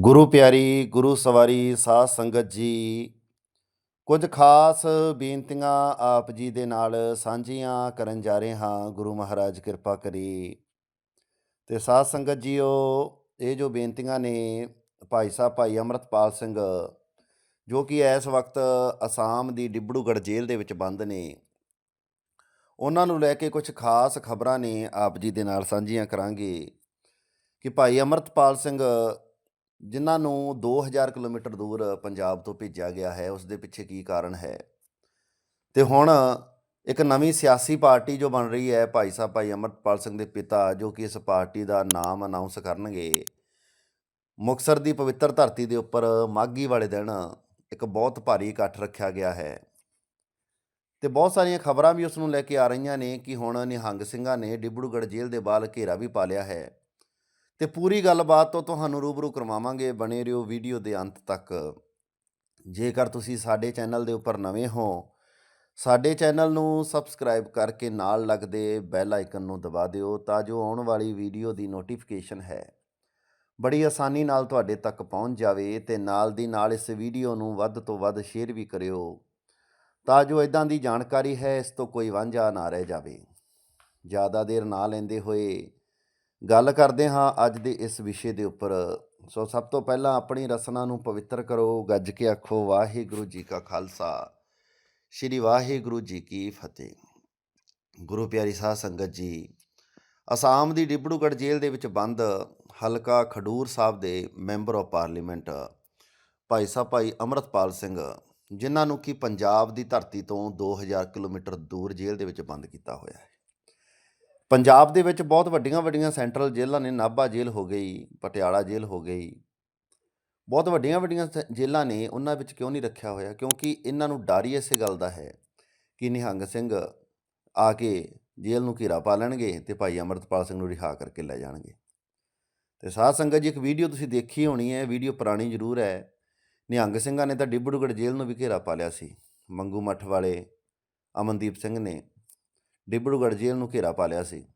ਗੁਰੂ ਪਿਆਰੀ, ਗੁਰੂ ਸਵਾਰੀ, ਸਾਧ ਸੰਗਤ ਜੀ, ਕੁਝ ਖਾਸ ਬੇਨਤੀਆਂ ਆਪ ਜੀ ਦੇ ਨਾਲ ਸਾਂਝੀਆਂ ਕਰਨ ਜਾ ਰਹੇ ਹਾਂ। ਗੁਰੂ ਮਹਾਰਾਜ ਕਿਰਪਾ ਕਰੀ। ਤੇ ਸਾਧ ਸੰਗਤ ਜੀਓ, ਇਹ ਜੋ ਬੇਨਤੀਆਂ ਨੇ ਭਾਈ ਸਾਹਿਬ, ਭਾਈ ਅਮਰਤਪਾਲ ਸਿੰਘ, ਜੋ ਕਿ ਇਸ ਵਕਤ ਅਸਾਮ ਦੀ ਡਿਬੜੂਗੜ੍ਹ ਜੇਲ੍ਹ ਦੇ ਵਿੱਚ ਬੰਦ ਨੇ, ਉਹਨਾਂ ਨੂੰ ਲੈ ਕੇ ਕੁਝ ਖਾਸ ਖਬਰਾਂ ਨੇ ਆਪ ਜੀ ਦੇ ਨਾਲ ਸਾਂਝੀਆਂ ਕਰਾਂਗੇ ਕਿ ਭਾਈ ਅਮਰਤਪਾਲ ਸਿੰਘ ਜਿਨ੍ਹਾਂ ਨੂੰ 2000 ਕਿਲੋਮੀਟਰ ਦੂਰ ਪੰਜਾਬ ਤੋਂ ਭੇਜਿਆ ਗਿਆ ਹੈ, ਉਸ ਦੇ ਪਿੱਛੇ ਕੀ ਕਾਰਨ ਹੈ? ਤੇ ਹੁਣ ਇੱਕ ਨਵੀਂ ਸਿਆਸੀ ਪਾਰਟੀ ਜੋ ਬਣ ਰਹੀ ਹੈ, ਭਾਈ ਸਾਹਿਬ, ਭਾਈ ਅਮਰਤਪਾਲ ਸਿੰਘ ਦੇ ਪਿਤਾ, ਜੋ ਕਿ ਇਸ ਪਾਰਟੀ ਦਾ ਨਾਮ ਅਨਾਉਂਸ ਕਰਨਗੇ, ਮੁਕਤਸਰ ਦੀ ਪਵਿੱਤਰ ਧਰਤੀ ਦੇ ਉੱਪਰ ਮਾਘੀ ਵਾਲੇ ਦਿਨ ਇੱਕ ਬਹੁਤ ਭਾਰੀ ਇਕੱਠ ਰੱਖਿਆ ਗਿਆ ਹੈ। ਤੇ ਬਹੁਤ ਸਾਰੀਆਂ ਖਬਰਾਂ ਵੀ ਉਸ ਨੂੰ ਲੈ ਕੇ ਆ ਰਹੀਆਂ ਨੇ ਕਿ ਹੁਣ ਨਿਹੰਗ ਸਿੰਘਾਂ ਨੇ ਡਿਬੜੂਗੜ੍ਹ ਜੇਲ੍ਹ ਦੇ ਬਾਹਰ ਘੇਰਾ ਵੀ ਪਾ ਲਿਆ ਹੈ। ਤੇ ਪੂਰੀ ਗੱਲਬਾਤ ਤੋਂ ਤੁਹਾਨੂੰ ਰੂਬਰੂ ਕਰਵਾਵਾਂਗੇ। ਬਣੇ ਰਹੋ ਵੀਡੀਓ ਦੇ ਅੰਤ ਤੱਕ। ਜੇਕਰ ਤੁਸੀਂ ਸਾਡੇ ਚੈਨਲ ਦੇ ਉੱਪਰ ਨਵੇਂ ਹੋ, ਸਾਡੇ ਚੈਨਲ ਨੂੰ ਸਬਸਕ੍ਰਾਈਬ ਕਰਕੇ ਨਾਲ ਲੱਗਦੇ ਬੈਲ ਆਈਕਨ ਨੂੰ ਦਬਾ ਦਿਓ ਤਾਂ ਜੋ ਆਉਣ ਵਾਲੀ ਵੀਡੀਓ ਦੀ ਨੋਟੀਫਿਕੇਸ਼ਨ ਹੈ। ਬੜੀ ਆਸਾਨੀ ਨਾਲ ਤੁਹਾਡੇ ਤੱਕ ਪਹੁੰਚ ਜਾਵੇ ਤੇ ਨਾਲ ਦੀ ਨਾਲ ਇਸ ਵੀਡੀਓ ਨੂੰ ਵੱਧ ਤੋਂ ਵੱਧ ਸ਼ੇਅਰ ਵੀ ਕਰਿਓ ਤਾਂ ਜੋ ਇਦਾਂ ਦੀ ਜਾਣਕਾਰੀ ਹੈ, ਇਸ ਤੋਂ ਕੋਈ ਵਾਂਝਾ ਨਾ ਰਹਿ ਜਾਵੇ। ਜ਼ਿਆਦਾ ਦੇਰ ਨਾ ਲੈਂਦੇ ਹੋਏ ਗੱਲ ਕਰਦੇ ਹਾਂ ਅੱਜ ਦੇ ਇਸ ਵਿਸ਼ੇ ਦੇ ਉੱਪਰ। ਸੋ ਸਭ ਤੋਂ ਪਹਿਲਾਂ ਆਪਣੀ ਰਸਨਾ ਨੂੰ ਪਵਿੱਤਰ ਕਰੋ, ਗੱਜ ਕੇ ਆਖੋ, ਵਾਹਿਗੁਰੂ ਜੀ ਕਾ ਖਾਲਸਾ। ਸ੍ਰੀ ਵਾਹਿਗੁਰੂ ਜੀ ਕੀ ਫਤਿਹ। ਗੁਰੂ ਪਿਆਰੀ ਸਾਧ ਸੰਗਤ ਜੀ, ਅਸਾਮ ਦੀ ਡਿਬੜੂਗੜ੍ਹ ਜੇਲ੍ਹ ਦੇ ਵਿੱਚ ਬੰਦ ਹਲਕਾ ਖਡੂਰ ਸਾਹਿਬ ਦੇ member of parliament Bhai Sahib ਭਾਈ ਅਮਰਤਪਾਲ ਸਿੰਘ, ਜਿਨ੍ਹਾਂ ਨੂੰ ਕਿ ਪੰਜਾਬ ਦੀ ਧਰਤੀ ਤੋਂ 2000 ਕਿਲੋਮੀਟਰ ਦੂਰ ਜੇਲ੍ਹ ਦੇ ਵਿੱਚ ਬੰਦ ਕੀਤਾ ਹੋਇਆ ਹੈ। ਪੰਜਾਬ ਦੇ ਵਿੱਚ ਬਹੁਤ ਵੱਡੀਆਂ ਵੱਡੀਆਂ ਸੈਂਟਰਲ ਜੇਲ੍ਹਾਂ ਨੇ, ਨਾਭਾ ਜੇਲ੍ਹ ਹੋ ਗਈ, ਪਟਿਆਲਾ ਜੇਲ੍ਹ ਹੋ ਗਈ। ਬਹੁਤ ਵੱਡੀਆਂ ਵੱਡੀਆਂ ਸ- ਜੇਲ੍ਹਾਂ ਨੇ ਉਹਨਾਂ ਵਿੱਚ ਕਿਉਂ ਨਹੀਂ ਰੱਖਿਆ ਹੋਇਆ? ਕਿਉਂਕਿ ਇਹਨਾਂ ਨੂੰ ਡਰ ਹੀ ਇਸੇ ਗੱਲ ਦਾ ਹੈ ਕਿ ਨਿਹੰਗ ਸਿੰਘ ਆ ਕੇ ਜੇਲ੍ਹ ਨੂੰ ਘੇਰਾ ਪਾ ਲੈਣਗੇ ਤੇ ਭਾਈ ਅਮਰਤਪਾਲ ਸਿੰਘ ਨੂੰ ਰਿਹਾ ਕਰਕੇ ਲੈ ਜਾਣਗੇ। ਤੇ ਸਾਧ ਸੰਗਤ ਜੀ, ਇੱਕ ਵੀਡੀਓ ਤੁਸੀਂ ਦੇਖੀ ਹੋਣੀ ਹੈ, ਵੀਡੀਓ ਪੁਰਾਣੀ ਜ਼ਰੂਰ ਹੈ। ਨਿਹੰਗ ਸਿੰਘਾਂ ਨੇ ਤਾਂ ਡਿਬੜੂਗੜ੍ਹ ਜੇਲ੍ਹ ਨੂੰ ਵੀ ਘੇਰਾ ਪਾ ਲਿਆ ਸੀ। ਮੰਗੂ ਮੱਠ ਵਾਲੇ ਅਮਨਦੀਪ ਸਿੰਘ ਨੇ ਡਿਬੜੂਗੜ੍ਹ ਜੇਲ੍ਹ ਨੂੰ ਘੇਰਾ ਪਾ ਲਿਆ ਸੀ।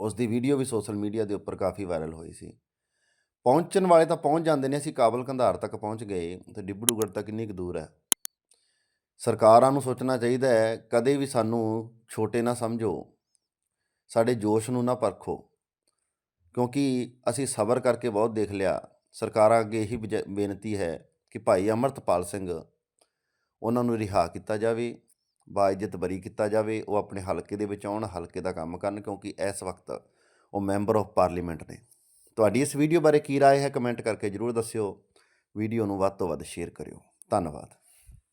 ਉਸ ਦੀ ਵੀਡੀਓ ਵੀ ਸੋਸ਼ਲ ਮੀਡੀਆ ਦੇ ਉੱਪਰ ਕਾਫੀ ਵਾਇਰਲ ਹੋਈ ਸੀ। ਪਹੁੰਚਣ ਵਾਲੇ ਤਾਂ ਪਹੁੰਚ ਜਾਂਦੇ ਨੇ, ਅਸੀਂ ਕਾਬਲ ਕੰਧਾਰ ਤੱਕ ਪਹੁੰਚ ਗਏ ਤੇ ਡਿਬੜੂਗੜ੍ਹ ਤੱਕ ਕਿੰਨੀ ਕੁ ਦੂਰ ਹੈ। ਸਰਕਾਰਾਂ ਨੂੰ ਸੋਚਣਾ ਚਾਹੀਦਾ ਹੈ, ਕਦੇ ਵੀ ਸਾਨੂੰ ਛੋਟੇ ਨਾ ਸਮਝੋ, ਸਾਡੇ ਜੋਸ਼ ਨੂੰ ਨਾ ਪਰਖੋ। ਕਿਉਂਕਿ ਅਸੀਂ ਸਬਰ ਕਰਕੇ ਬਹੁਤ ਦੇਖ ਲਿਆ, ਸਰਕਾਰਾਂ ਅੱਗੇ ਇਹੀ ਬਜ- ਬੇਨਤੀ ਹੈ ਕਿ ਭਾਈ ਅਮਰਤਪਾਲ ਸਿੰਘ, ਉਹਨਾਂ ਨੂੰ ਰਿਹਾ ਕੀਤਾ ਜਾਵੇ। ਬਾਇਜ਼ਤ ਬਰੀ ਕੀਤਾ ਜਾਵੇ ਉਹ ਆਪਣੇ ਹਲਕੇ ਦੇ ਵਿੱਚ ਆਉਣ ਹਲਕੇ ਦਾ ਕੰਮ ਕਰਨ ਕਿਉਂਕਿ ਇਸ ਵਕਤ ਉਹ ਮੈਂਬਰ ਆਫ ਪਾਰਲੀਮੈਂਟ ਨੇ ਤੁਹਾਡੀ ਇਸ ਵੀਡੀਓ ਬਾਰੇ ਕੀ رائے ਹੈ ਕਮੈਂਟ ਕਰਕੇ ਜਰੂਰ ਦੱਸਿਓ ਵੀਡੀਓ ਨੂੰ ਵੱਧ ਤੋਂ ਵੱਧ ਸ਼ੇਅਰ ਕਰਿਓ ਧੰਨਵਾਦ